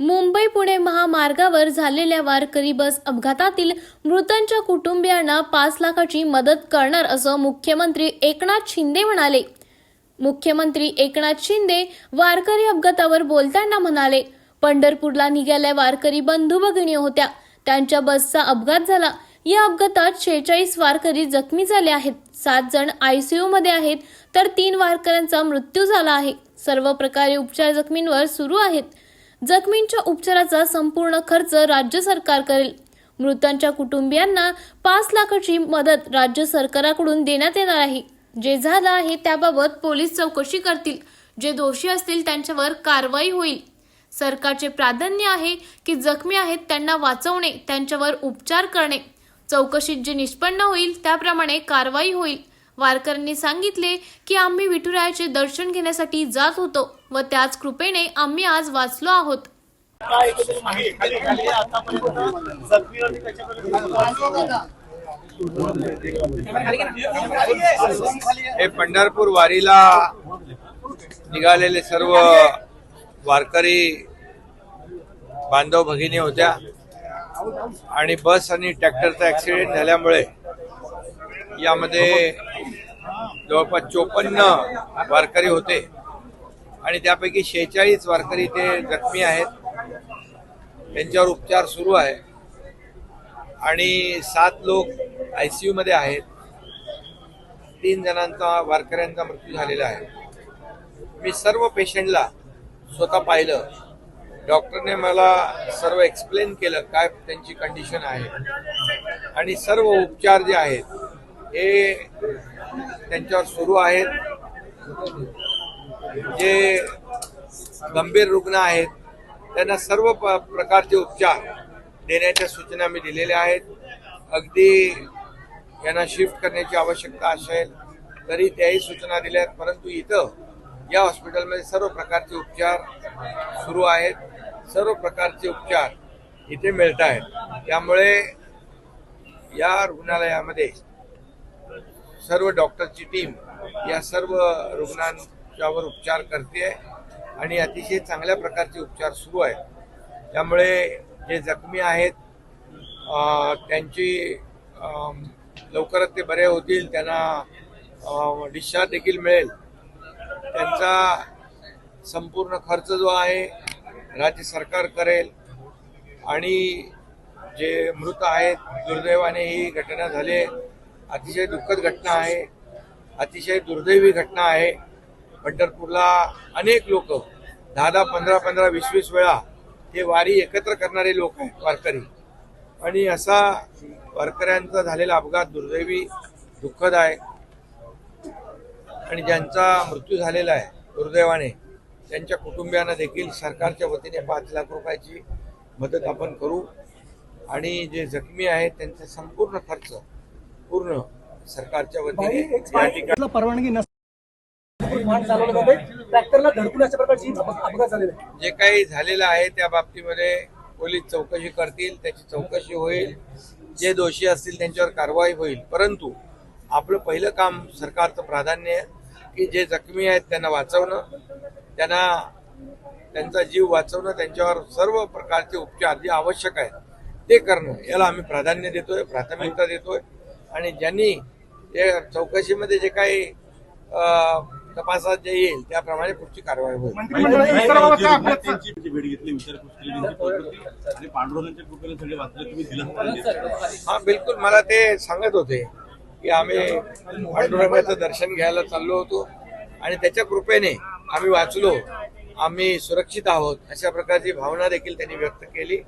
मुंबई पुणे महामार्गावर झालेल्या वारकरी बस अपघातातील मृतांच्या कुटुंबियांना पाच लाखाची मदत करणार असं मुख्यमंत्री एकनाथ शिंदे म्हणाले. मुख्यमंत्री एकनाथ शिंदे वारकरी अपघातावर बोलताना म्हणाले पंढरपूरला निघाल्या वारकरी बंधू भगिनी होत्या. त्यांच्या बसचा अपघात झाला. या अपघातात शेहेचाळीस वारकरी जखमी झाले आहेत. सात जण आयसीयू मध्ये आहेत तर तीन वारकऱ्यांचा मृत्यू झाला आहे. सर्व प्रकारे उपचार जखमींवर सुरू आहेत. जखमींच्या उपचाराचा संपूर्ण खर्च राज्य सरकार करेल. मृतांच्या कुटुंबियांना पाच लाखाची मदत राज्य सरकारकडून देण्यात येणार आहे. जे झालं आहे त्याबाबत पोलीस चौकशी करतील. जे दोषी असतील त्यांच्यावर कारवाई होईल. सरकारचे प्राधान्य आहे की जखमी आहेत त्यांना वाचवणे त्यांच्यावर उपचार करणे. चौकशीत जे निष्पन्न होईल त्याप्रमाणे कारवाई होईल. वारकऱ्यांनी सांगितले की आम्ही विठुरायाचे दर्शन घेण्यासाठी जात होतो व त्याच कृपेने आम्ही आज वाचलो आहोत. हे पंढरपूर वारीला निघालेले सर्व वारकरी बांधव भगिनी होत्या आणि बस आणि ट्रॅक्टरचा ऍक्सिडेंट झाल्यामुळे यामध्ये जवळपास चोपन्न वारकरी होते. आणि त्यापैकी शेहेचाळीस वारकरी ते जखमी आहेत. त्यांच्यावर उपचार सुरू आहे. आणि सात लोक आय सी मध्ये आहेत. तीन जणांचा वारकऱ्यांचा मृत्यू झालेला आहे. मी सर्व पेशंटला स्वतः पाहिलं. डॉक्टरने मला सर्व एक्सप्लेन केलं काय त्यांची कंडिशन आहे. आणि सर्व उपचार जे आहेत हे त्यांच्यावर सुरू आहेत. जे गंभीर रुग्ण आहेत त्यांना सर्व प- प्रकारचे उपचार देण्याच्या सूचना मी दिलेल्या आहेत. अगदी यांना शिफ्ट करण्याची आवश्यकता असेल तरी त्याही सूचना दिल्या आहेत. परंतु इथं या हॉस्पिटलमध्ये सर्व प्रकारचे उपचार सुरू आहेत. सर्व प्रकारचे उपचार इथे मिळत आहेत त्यामुळे या रुग्णालयामध्ये सर्व डॉक्टरची टीम या सर्व रुग्णांच्यावर उपचार करते आहे आणि अतिशय चांगल्या प्रकारचे उपचार सुरू आहेत त्यामुळे जे जखमी आहेत त्यांची लवकरच ते बरे होतील त्यांना डिस्चार्ज देखील मिळेल त्यांचा संपूर्ण खर्च जो आहे राज्य सरकार करेल आणि जे मृत आहेत दुर्दैवाने ही घटना झाली आहे. अतिशय दुःखद घटना आहे अतिशय दुर्दैवी घटना आहे. पंढरपूरला अनेक लोक दहा दहा पंधरा पंधरा वीस वीस वेळा हे वारी एकत्र करणारे लोक आहेत वारकरी. आणि असा वारकऱ्यांचा झालेला अपघात दुर्दैवी दुःखद आहे. आणि ज्यांचा मृत्यू झालेला आहे दुर्दैवाने त्यांच्या कुटुंबियांना देखील सरकारच्या वतीने पाच लाख रुपयाची मदत आपण करू. आणि जे जखमी आहेत त्यांचा संपूर्ण खर्च पूर्ण सरकारच्या वतीने परवानगी ट्रॅक्टरला धडकून अशा प्रकारची अपघ- अपघात झालेला जे काही झालेलं आहे त्या बाबतीमध्ये पोलीस चौकशी करतील त्याची चौकशी होईल. जे दोषी असतील त्यांच्यावर कारवाई होईल. परंतु आपलं पहिलं काम सरकारचं प्राधान्य आहे की जे जखमी आहेत त्यांना वाचवणं त्यांना त्यांचा जीव वाचवणं त्यांच्यावर सर्व प्रकारचे उपचार जे आवश्यक आहेत ते करणं याला आम्ही प्राधान्य देतोय प्राथमिकता देतोय. आणि ज्यांनी चौकशीमध्ये जे काही तपासात जे येईल त्याप्रमाणे पुढची कारवाई होईल. हा बिलकुल मला ते सांगत होते की आम्ही पांडुरंगाचं दर्शन घ्यायला चाललो होतो आणि त्याच्या कृपेने आम्ही वाचलो आम्ही सुरक्षित आहोत अशा प्रकारची भावना देखील त्यांनी व्यक्त केली.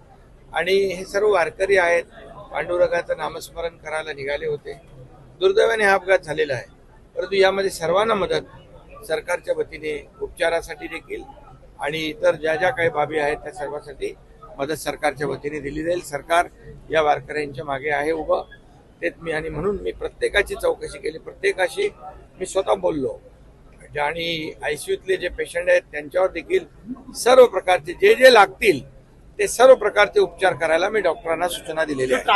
आणि हे सर्व वारकरी आहेत पांडुरंगाचं नामस्मरण करायला निघाले होते. दुर्दैवाने हा अपघात झालेला आहे. परंतु यामध्ये सर्वांना मदत सरकारच्या वतीने उपचारासाठी देखील आणि इतर ज्या ज्या काही बाबी आहेत त्या सर्वांसाठी मदत सरकारच्या वतीने दिली जाईल. सरकार या वारकऱ्यांच्या मागे आहे उभं. तेच मी आणि म्हणून मी प्रत्येकाची चौकशी केली. प्रत्येकाशी मी स्वतः बोललो. आणि आय सी यूतले जे पेशंट आहेत त्यांच्यावर देखील सर्व प्रकारचे जे जे लागतील ते सर्व प्रकारचे उपचार करायला मी डॉक्टरांना सूचना दिलेल्या आहेत.